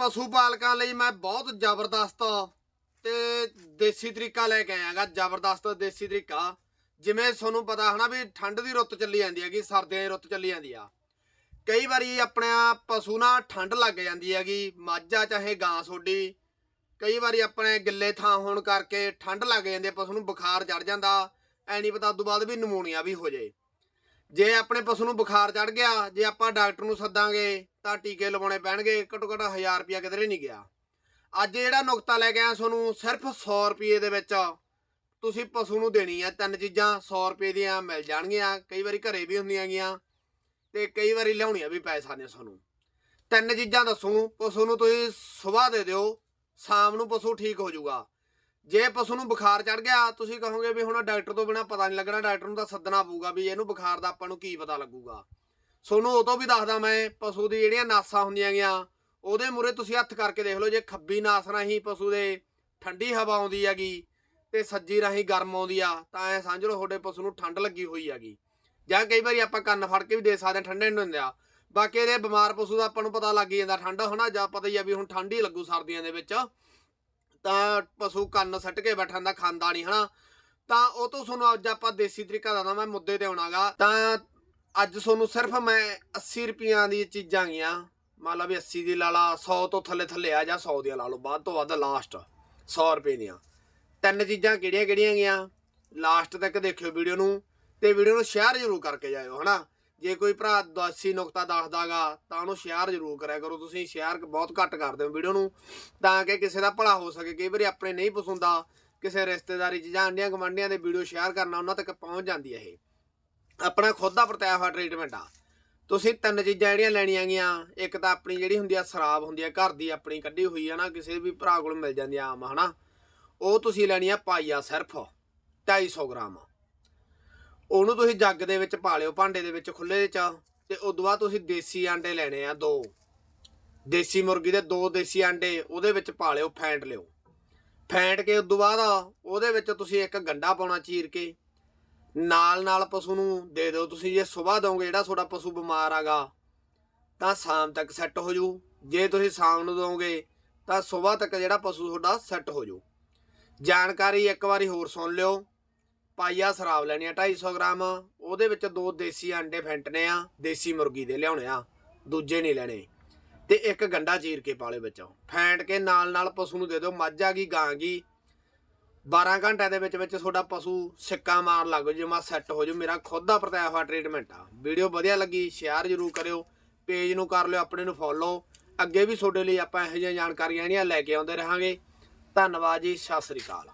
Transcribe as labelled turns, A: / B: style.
A: ਪਸ਼ੂ ਪਾਲਕਾਂ ਲਈ ਮੈਂ ਬਹੁਤ ਜ਼ਬਰਦਸਤ ਤੇ ਦੇਸੀ ਤਰੀਕਾ ਲੈ ਕੇ ਆਇਆਗਾ, ਜ਼ਬਰਦਸਤ ਦੇਸੀ ਤਰੀਕਾ। ਜਿਵੇਂ ਤੁਹਾਨੂੰ ਪਤਾ ਹਨਾ ਵੀ ਠੰਡ ਦੀ ਰੁੱਤ ਚੱਲੀ ਜਾਂਦੀ ਹੈਗੀ, ਸਰਦੀਆਂ ਦੀ ਰੁੱਤ ਚੱਲੀ ਜਾਂਦੀ ਆ। ਕਈ ਵਾਰੀ ਆਪਣਾ ਪਸ਼ੂ ਨਾ ਠੰਡ ਲੱਗ ਜਾਂਦੀ ਹੈਗੀ, ਮਾਝਾ ਚਾਹੇ ਗਾਂ ਸੋਡੀ ਕਈ ਵਾਰੀ ਆਪਣੇ ਗਿੱਲੇ ਥਾਂ ਹੋਣ ਕਰਕੇ ਠੰਡ ਲੱਗ ਜਾਂਦੀ ਹੈ ਪਸ਼ੂ ਨੂੰ ਬੁਖਾਰ ਚੜ ਜਾਂਦਾ, ਐ ਨਹੀਂ ਪਤਾ ਤੋਂ ਬਾਅਦ ਵੀ ਨਮੂਨੀਆ ਵੀ ਹੋ ਜੇ ਜੇ ਆਪਣੇ ਪਸ਼ੂ ਨੂੰ ਬੁਖਾਰ ਚੜ ਗਿਆ, ਜੇ ਆਪਾਂ ਡਾਕਟਰ ਨੂੰ ਸੱਦਾਂਗੇ ਤਾਂ ਟੀਕੇ ਲਵਾਉਣੇ ਪੈਣਗੇ, ਘੱਟੋ ਘੱਟ 1000 ਰੁਪਿਆ ਕਿਧਰੇ ਨਹੀਂ ਗਿਆ। ਅੱਜ ਜਿਹੜਾ ਨੁਕਤਾ ਲੈ ਕੇ ਆਇਆ ਤੁਹਾਨੂੰ, ਸਿਰਫ 100 ਰੁਪਏ ਦੇ ਵਿੱਚ ਤੁਸੀਂ ਪਸ਼ੂ ਨੂੰ ਦੇਣੀ ਆ, ਤਿੰਨ ਚੀਜ਼ਾਂ 100 ਰੁਪਏ ਦੀਆਂ ਮਿਲ ਜਾਣਗੀਆਂ, ਕਈ ਵਾਰੀ ਘਰੇ ਵੀ ਹੁੰਦੀਆਂ ਗੀਆਂ ਤੇ ਕਈ ਵਾਰੀ ਲਿਆਉਣੀਆਂ ਵੀ ਪੈ ਸਕਦੀਆਂ ਤੁਹਾਨੂੰ। ਤਿੰਨ ਚੀਜ਼ਾਂ ਦੱਸੂ, ਪਸ਼ੂ ਨੂੰ ਤੁਸੀਂ ਸਵੇਰ ਦੇ ਦਿਓ, ਸ਼ਾਮ ਨੂੰ ਪਸ਼ੂ ਠੀਕ ਹੋ ਜਾਊਗਾ। ਜੇ ਪਸ਼ੂ ਨੂੰ ਬੁਖਾਰ ਚੜ ਗਿਆ, ਤੁਸੀਂ ਕਹੋਗੇ ਵੀ ਹੁਣ ਡਾਕਟਰ ਤੋਂ ਬਿਨਾ ਪਤਾ ਨਹੀਂ ਲੱਗਣਾ, ਡਾਕਟਰ ਨੂੰ ਤਾਂ ਸੱਦਣਾ ਪਊਗਾ ਵੀ ਇਹਨੂੰ ਬੁਖਾਰ ਦਾ ਆਪਾਂ ਨੂੰ ਕੀ ਪਤਾ ਲੱਗੂਗਾ। ਸੋਨੂੰ ਉਹ ਤੋਂ ਵੀ ਦੱਸਦਾ ਮੈਂ ਪਸ਼ੂ ਦੀ ਜਿਹੜੀਆਂ ਨਾਸਾਂ ਹੁੰਦੀਆਂ ਗੀਆਂ ਉਹਦੇ ਮੂਰੇ ਤੁਸੀਂ ਹੱਥ ਕਰਕੇ ਦੇਖ ਲਓ ਜੇ ਖੱਬੀ ਨਾਸ ਰਾਹੀਂ ਪਸ਼ੂ ਦੇ ਠੰਡੀ ਹਵਾ ਆਉਂਦੀ ਹੈਗੀ ਤੇ ਸੱਜੀ ਰਾਹੀਂ ਗਰਮ ਆਉਂਦੀ ਆ ਤਾਂ ਐ ਸਮਝ ਲਓ ਤੁਹਾਡੇ ਪਸ਼ੂ ਨੂੰ ਠੰਡ ਲੱਗੀ ਹੋਈ ਹੈਗੀ। ਜਾਂ ਕਈ ਵਾਰੀ ਆਪਾਂ ਕੰਨ ਫੜ ਕੇ ਵੀ ਦੇ ਸਕਦੇ ਹਾਂ, ਠੰਡੇ ਨੂੰ ਹੁੰਦੇ ਆ। ਬਾਕੀ ਇਹਦੇ ਬਿਮਾਰ ਪਸ਼ੂ ਦਾ ਆਪਾਂ ਨੂੰ ਪਤਾ ਲੱਗ ਹੀ ਜਾਂਦਾ ਠੰਡ ਹਨਾ ਜਾਂ ਪਤਾ ਹੀ ਆ ਵੀ ਹੁਣ ਠੰਡ ਹੀ ਲੱਗੂ ਸਰਦੀਆਂ ਦੇ ਵਿੱਚ। ਤਾਂ ਪਸ਼ੂ ਕੰਨ ਸੱਟ ਕੇ ਬੈਠਾ ਹੁੰਦਾ ਖਾਂਦਾ ਨਹੀਂ ਹਨਾ। ਤਾਂ ਉਹ ਤੋਂ ਤੁਹਾਨੂੰ ਅੱਜ ਆਪਾਂ ਦੇਸੀ ਤਰੀਕਾ ਦੱਸਦਾ ਮੈਂ ਮੁੱਦੇ ਤੇ ਆਉਣਾਗਾ। ਤਾਂ ਅੱਜ ਤੁਹਾਨੂੰ ਸਿਰਫ ਮੈਂ 80 ਰੁਪਈਆਂ ਦੀ ਚੀਜ਼ਾਂ ਗੀਆਂ ਮੰਨ ਲਾ ਵੀ 80 ਦੀ ਲਾ ਲਾ 100 ਤੋਂ ਥੱਲੇ ਥੱਲੇ ਆ ਜਾਂ 100 ਦੀਆਂ ਲਾ ਲਓ, ਵੱਧ ਤੋਂ ਵੱਧ ਲਾਸਟ 100 ਰੁਪਏ ਦੀਆਂ। ਤਿੰਨ ਚੀਜ਼ਾਂ ਕਿਹੜੀਆਂ ਕਿਹੜੀਆਂ ਗੀਆਂ ਲਾਸਟ ਤੱਕ ਦੇਖਿਓ ਵੀਡੀਓ ਨੂੰ ਤੇ ਵੀਡੀਓ ਨੂੰ ਸ਼ੇਅਰ ਜ਼ਰੂਰ ਕਰਕੇ ਜਾਇਓ, ਹਨਾ? ਜੇ ਕੋਈ ਭਰਾ ਦਾਸੀ ਨੁਕਤਾ ਦੱਸਦਾਗਾ ਤਾਂ ਉਹਨੂੰ ਸ਼ੇਅਰ ਜ਼ਰੂਰ ਕਰਿਆ ਕਰੋ। ਤੁਸੀਂ ਸ਼ੇਅਰ ਬਹੁਤ ਘੱਟ ਕਰਦੇ ਹੋ ਵੀਡੀਓ ਨੂੰ, ਤਾਂ ਕਿ ਕਿਸੇ ਦਾ ਭਲਾ ਹੋ ਸਕੇ। ਕਈ ਵਾਰੀ ਆਪਣੇ ਨਹੀਂ ਪਸੰਦਾ ਕਿਸੇ ਰਿਸ਼ਤੇਦਾਰੀ 'ਚ ਜਾਂ ਆਂਡੀਆਂ ਗਵਾਂਡੀਆਂ ਦੇ ਵੀਡੀਓ ਸ਼ੇਅਰ ਕਰਨਾ, ਉਹਨਾਂ ਤੱਕ ਪਹੁੰਚ ਜਾਂਦੀ ਹੈ ਇਹ। ਆਪਣਾ ਖੁਦ ਦਾ ਵਰਤਾਇਆ ਹੋਇਆ ਟ੍ਰੀਟਮੈਂਟ ਆ। ਤੁਸੀਂ ਤਿੰਨ ਚੀਜ਼ਾਂ ਜਿਹੜੀਆਂ ਲੈਣੀਆਂ ਗੀਆਂ, ਇੱਕ ਤਾਂ ਆਪਣੀ ਜਿਹੜੀ ਹੁੰਦੀ ਆ ਸ਼ਰਾਬ ਹੁੰਦੀ ਆ, ਘਰ ਦੀ ਆਪਣੀ ਕੱਢੀ ਹੋਈ ਆ ਨਾ, ਕਿਸੇ ਵੀ ਭਰਾ ਕੋਲ ਮਿਲ ਜਾਂਦੀ ਆ ਆਮ, ਹਨਾ। ਉਹ ਤੁਸੀਂ ਲੈਣੀ ਆ ਪਾਈਆ ਸਿਰਫ 250 ਗ੍ਰਾਮ। ਉਹਨੂੰ ਤੁਸੀਂ ਜੱਗ ਦੇ ਵਿੱਚ ਪਾ ਲਿਓ, ਭਾਂਡੇ ਦੇ ਵਿੱਚ ਖੁੱਲੇ ਚ, ਤੇ ਤੋਂ ਬਾਅਦ ਤੁਸੀਂ ਦੇਸੀ ਆਂਡੇ ਲੈਣੇ ਆ ਦੋ। ਦੇਸੀ ਮੁਰਗੀ ਦੇ ਦੋ ਦੇਸੀ ਆਂਡੇ, ਉਹਦੇ ਵਿੱਚ ਪਾ ਲਿਓ, ਫੈਂਟ ਲਿਓ। ਫੈਂਟ ਕੇ ਉਦੋਂ ਬਾਅਦ ਉਹਦੇ ਵਿੱਚ ਤੁਸੀਂ ਇੱਕ ਗੰਡਾ ਪਾਉਣਾ ਚੀਰ ਕੇ ਨਾਲ ਨਾਲ ਪਸ਼ੂ ਨੂੰ ਦੇ ਦਿਓ। ਤੁਸੀਂ ਜੇ ਸਵੇਰ ਦੋਗੇ ਜਿਹੜਾ ਤੁਹਾਡਾ ਪਸ਼ੂ ਬਿਮਾਰ ਆਗਾ, ਤਾਂ ਸ਼ਾਮ ਤੱਕ ਸੈੱਟ ਹੋ ਜੂ। ਜੇ ਤੁਸੀਂ ਸ਼ਾਮ ਨੂੰ ਦੋਗੇ ਤਾਂ ਸਵੇਰ ਤੱਕ ਜਿਹੜਾ ਪਸ਼ੂ ਤੁਹਾਡਾ ਸੈੱਟ ਹੋ ਜੂ। ਜਾਣਕਾਰੀ ਇੱਕ ਵਾਰੀ ਹੋਰ ਸੁਣ ਲਿਓ। ਪਾਈਆ ਸ਼ਰਾਬ ਲੈਣੀ ਆ 250 ਗ੍ਰਾਮ। ਉਹਦੇ ਵਿੱਚ ਦੋ ਦੇਸੀ ਅੰਡੇ ਫੈਂਟਨੇ ਆ, ਦੇਸੀ ਮੁਰਗੀ ਦੇ ਲਿਆਉਣੇ ਆ, ਦੂਜੇ ਨਹੀਂ ਲੈਣੇ। ਤੇ ਇੱਕ ਗੰਡਾ ਚੀਰ ਕੇ ਪਾਲੇ ਵਿੱਚ। ਫੈਂਟ ਕੇ ਨਾਲ ਨਾਲ ਪਸ਼ੂ ਨੂੰ ਦੇ ਦਿਓ। ਮੱਝ ਆ ਗਈ, ਗਾਂ ਗਈ 12 ਘੰਟਿਆਂ ਦੇ ਵਿੱਚ ਵਿੱਚ ਤੁਹਾਡਾ ਪਸ਼ੂ ਸਿੱਕਾ ਮਾਰ ਲੱਗ ਜੇ ਮਾ ਸੈੱਟ ਹੋ ਜਾ ਮੇਰਾ ਖੁਦ ਦਾ ਵਰਤਾਇਆ ਹੋਇਆ ਟ੍ਰੀਟਮੈਂਟ ਆ। ਵੀਡੀਓ ਵਧੀਆ ਲੱਗੀ ਸ਼ੇਅਰ ਜ਼ਰੂਰ ਕਰਿਓ ਪੇਜ ਨੂੰ ਕਰ ਲਿਓ, ਆਪਣੇ ਨੂੰ ਫੋਲੋ ਅੱਗੇ ਵੀ ਤੁਹਾਡੇ ਲਈ ਆਪਾਂ ਇਹੋ ਜਿਹੀਆਂ ਜਾਣਕਾਰੀਆਂ ਜਿਹੜੀਆਂ ਲੈ ਕੇ ਆਉਂਦੇ ਰਹਾਂਗੇ। ਧੰਨਵਾਦ ਜੀ, ਸਤਿ ਸ੍ਰੀ ਅਕਾਲ।